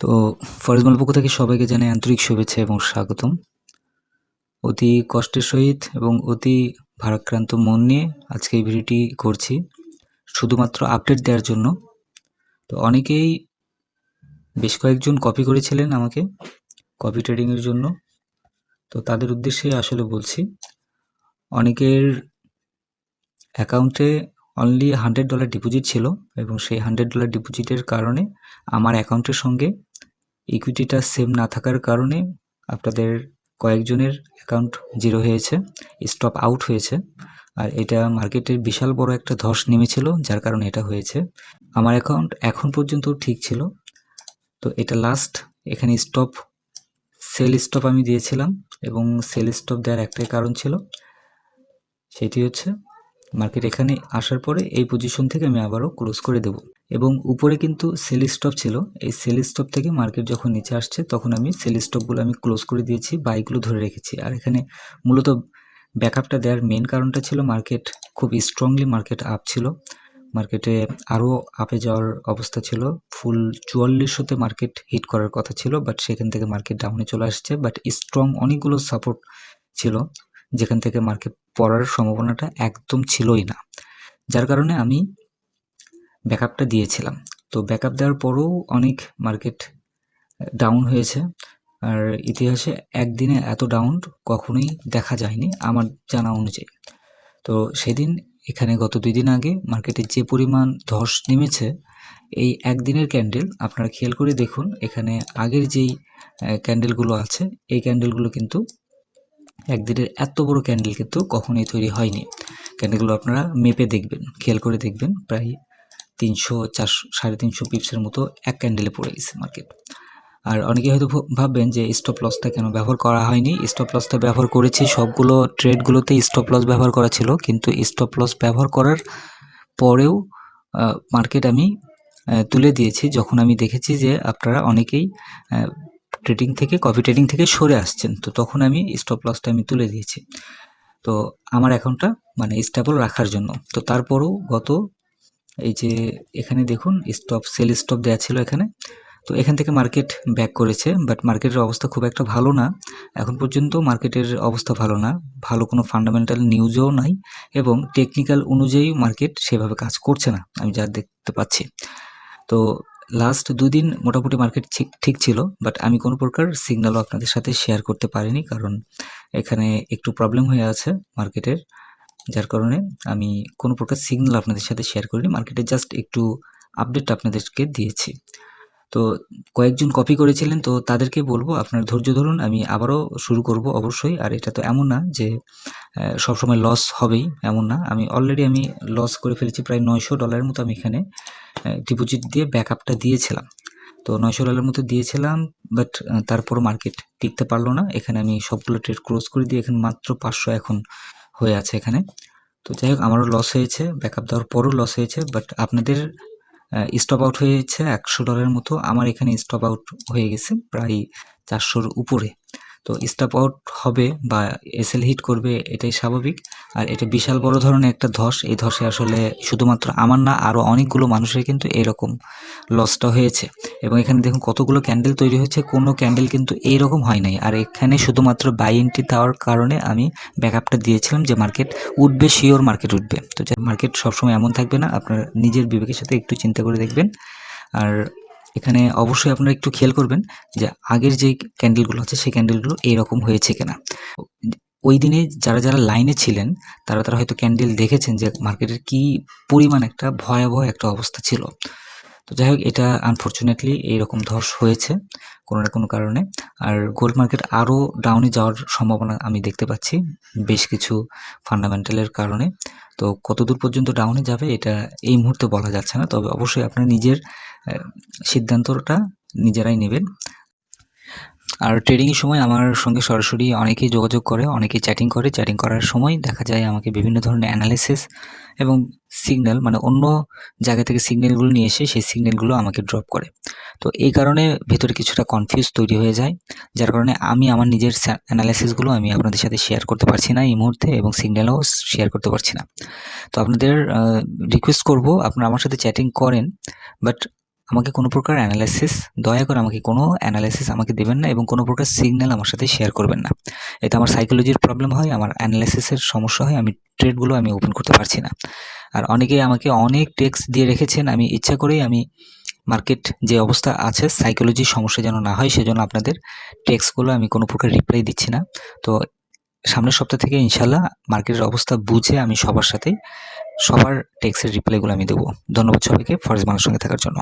তো ফরেজমাল পক্ষ থেকে সবাইকে জানাই আন্তরিক শুভেচ্ছা এবং স্বাগতম। অতি কষ্টের সহিত এবং অতি ভারাক্রান্ত মন নিয়ে আজকে এই ভিডিওটি করছি। শুধুমাত্র আপডেট দেওয়ার জন্য। তো অনেকেই বেশ কয়েকজন কপি করেছিলেন আমাকে কপি ট্রেডিংয়ের জন্য। তো তাদের উদ্দেশ্যে আসলে বলছি, অনেকের অ্যাকাউন্টে অনলি হান্ড্রেড ডলার ডিপোজিট ছিল এবং সেই হান্ড্রেড ডলার ডিপোজিটের কারণে আমার অ্যাকাউন্টের সঙ্গে ইকুইটিটা সেম না থাকার কারণে আপনাদের কয়েকজনের অ্যাকাউন্ট জিরো হয়েছে স্টপ আউট হয়েছে। আর এটা মার্কেটের বিশাল বড় একটা ধস নেমেছিল, যার কারণে এটা হয়েছে। আমার অ্যাকাউন্ট এখন পর্যন্ত ঠিক ছিল। তো এটা লাস্ট এখানে স্টপ সেল স্টপ আমি দিয়েছিলাম এবং সেল স্টপ দেওয়ার একটাই কারণ ছিল। সেটি হচ্ছে মার্কেট এখানে আসার পরে এই পজিশন থেকে আমি আবারও ক্লোজ করে দেব। এবং উপরে কিন্তু সেল স্টপ ছিল। এই সেল স্টপ থেকে মার্কেট যখন নিচে আসছে, তখন আমি সেল স্টপগুলো আমি ক্লোজ করে দিয়েছি বাইকগুলো ধরে রেখেছি। আর এখানে মূলত ব্যাকআপটা দেওয়ার মেন কারণটা ছিল মার্কেট খুব স্ট্রংলি মার্কেট আপ ছিল। মার্কেটে আরও আপে যাওয়ার অবস্থা ছিল। ফুল চুয়াল্লিশশোতে মার্কেট হিট করার কথা ছিল বাট সেখান থেকে মার্কেট ডাউনে চলে আসছে। বাট স্ট্রং অনেকগুলো সাপোর্ট ছিল। যেখান থেকে মার্কেট পড়ার সম্ভাবনাটা একদম ছিলই না। যার কারণে আমি ব্যাকআপটা দিয়েছিলাম। তো ব্যাকআপ দেওয়ার পরেও অনেক মার্কেট ডাউন হয়েছে। আর ইতিহাসে একদিনে এত ডাউন কখনোই দেখা যায়নি আমার জানা অনুযায়ী। তো সেদিন, এখানে গত দুই দিন আগে মার্কেটে যে পরিমাণ ধস নেমেছে, এই একদিনের ক্যান্ডেল আপনারা খেয়াল করে দেখুন, এখানে আগের যেই ক্যান্ডেলগুলো আছে, এই ক্যান্ডেলগুলো কিন্তু একদিনের এত বড় ক্যান্ডেল কিন্তু কখনোই তৈরি হয়নি। ক্যান্ডেলগুলো আপনারা মেপে দেখবেন, খেয়াল করে দেখবেন, প্রায় তিনশো চারশো সাড়ে তিনশো পিপসের মতো এক ক্যান্ডেলে পড়ে গেছে মার্কেট আর অনেকে হয়তো ভাববেন যে স্টপ লসটা কেন ব্যবহার করা হয়নি? স্টপ লসটা ব্যবহার করেছি, সবগুলো ট্রেডগুলোতে স্টপ লস ব্যবহার করা ছিল, কিন্তু স্টপ লস ব্যবহার করার পরেও মার্কেট আমি তুলে দিয়েছি। যখন আমি দেখেছি যে আপনারা অনেকেই ট্রেডিং থেকে কপি ট্রেডিং থেকে সরে আসছেন। তো তখন আমি স্টপ লসটা আমি তুলে দিয়েছি। তো আমার অ্যাকাউন্টটা মানে স্টেবল রাখার জন্য। তো তারপরেও গত এই যে এখানে দেখুন স্টপ সেল স্টপ দেওয়া ছিল এখানে। তো এখান থেকে মার্কেট ব্যাক করেছে বাট মার্কেটের অবস্থা খুব একটা ভালো না। এখন পর্যন্ত মার্কেটের অবস্থা ভালো না। ভালো কোনো ফান্ডামেন্টাল নিউজও নাই এবং টেকনিক্যাল অনুযায়ী মার্কেট সেভাবে কাজ করছে না, আমি যা দেখতে পাচ্ছি। তো লাস্ট দুদিন মোটামুটি মার্কেট ঠিক ছিল বাট আমি কোনো প্রকার সিগন্যালও আপনাদের সাথে শেয়ার করতে পারিনি, কারণ এখানে একটু প্রবলেম হয়ে আছে মার্কেটের যার কারণে আমি কোনো প্রকার সিগন্যাল আপনাদের সাথে শেয়ার করিনি মার্কেটে জাস্ট একটু আপডেট আপনাদেরকে দিয়েছি। তো কয়েকজন কপি করেছিলেন, তো তাদেরকে বলব, আপনার ধৈর্য ধরুন, আমি আবারও শুরু করব অবশ্যই, আর এটা তো এমন না যে সবসময় লস হবেই, এমন না। আমি অলরেডি আমি লস করে ফেলেছি প্রায় নয়শো ডলারের মতো আমি এখানে ডিপোজিট দিয়ে ব্যাকআপটা দিয়েছিলাম। তো নয়শো ডলারের মতো দিয়েছিলাম বাট তারপর মার্কেট টিকতে পারল না। এখানে আমি সবগুলো ট্রেড ক্লোজ করে দিয়ে এখানে মাত্র পাঁচশো এখন হয়ে আছে এখানে। তো যাই হোক, আমারও লস হয়েছে ব্যাকআপ দেওয়ার পরও লস হয়েছে বাট আপনাদের স্টপ আউট হয়েছে একশো ডলারের মতো। আমার এখানে স্টপ আউট হয়ে গেছে প্রায় চারশোর উপরে। তো স্টপ আউট হবে বা এসএল হিট করবে এটাই স্বাভাবিক। আর এটা বিশাল বড় ধরনের একটা ধস। এই ধসে আসলে শুধুমাত্র আমার না আরও অনেকগুলো মানুষের কিন্তু এরকম লসটা হয়েছে। এবং এখানে দেখুন কতগুলো ক্যান্ডেল তৈরি হয়েছে, কোনো ক্যান্ডেল কিন্তু এইরকম হয় নাই। আর এখানে শুধুমাত্র বাই এন্ট্রি দেওয়ার কারণে আমি ব্যাকআপটা দিয়েছিলাম যে মার্কেট উঠবে শিওর মার্কেট উঠবে। তো মার্কেট সবসময় এমন থাকবে না, আপনার নিজের বিবেকের সাথে একটু চিন্তা করে দেখবেন। আর এখানে অবশ্যই আপনারা একটু খেয়াল করবেন যে আগের যে ক্যান্ডেলগুলো আছে, সেই ক্যান্ডেলগুলো এইরকম হয়েছে কিনা। ওই দিনে যারা যারা লাইনে ছিলেন, তারা তারা হয়তো ক্যান্ডেল দেখেছেন যে মার্কেটের কি পরিমাণ একটা ভয়াবহ একটা অবস্থা ছিল। তো যাই হোক, এটা আনফর্চুনেটলি এইরকম ধস হয়েছে কোনো না কোনো কারণে। আর গোল্ড মার্কেট আরও ডাউনে যাওয়ার সম্ভাবনা আমি দেখতে পাচ্ছি বেশ কিছু ফান্ডামেন্টালের কারণে। তো কতদূর পর্যন্ত ডাউনে যাবে এটা এই মুহূর্তে বলা যাচ্ছে না। তবে অবশ্যই আপনার নিজের সিদ্ধান্তটা নিজেরাই নেবেন। আর ট্রেডিংয়ের সময় আমার সঙ্গে সরাসরি অনেকেই যোগাযোগ করে, অনেকেই চ্যাটিং করে। চ্যাটিং করার সময় দেখা যায় আমাকে বিভিন্ন ধরনের অ্যানালিসিস এবং সিগন্যাল মানে অন্য জায়গা থেকে সিগন্যালগুলো নিয়ে এসে সেই সিগন্যালগুলো আমাকে ড্রপ করে। তো এই কারণে ভেতরে কিছুটা কনফিউজ তৈরি হয়ে যায়, যার কারণে আমি আমার নিজের অ্যানালাইসিসগুলো আমি আপনাদের সাথে শেয়ার করতে পারছি না এই মুহূর্তে এবং সিগন্যালও শেয়ার করতে পারছি না। তো আপনাদের রিকোয়েস্ট করব, আপনারা আমার সাথে চ্যাটিং করেন বাট আমাকে কোনো প্রকার অ্যানালাইসিস দয়া করে আমাকে কোনো অ্যানালাইসিস আমাকে দেবেন না এবং কোনো প্রকার সিগন্যাল আমার সাথে শেয়ার করবেন না। এতে আমার সাইকোলজির প্রবলেম হয়, আমার অ্যানালাইসিসের সমস্যা হয়, আমি ট্রেডগুলো আমি ওপেন করতে পারছি না। আর অনেকে আমাকে অনেক টেক্স দিয়ে রেখেছেন, আমি ইচ্ছা করেই আমি মার্কেট যে অবস্থা আছে সাইকোলজির সমস্যা যেন না হয়, সেজন্য আপনাদের টেক্সটগুলো আমি কোনো প্রকার রিপ্লাই দিচ্ছি না। তো সামনের সপ্তাহ থেকে ইনশাল্লাহ মার্কেটের অবস্থা বুঝে আমি সবার সাথে সবার টেক্সের রিপ্লাইগুলো আমি দেবো। ধন্যবাদ সবাইকে ফরেজ মানুষের সঙ্গে থাকার জন্য।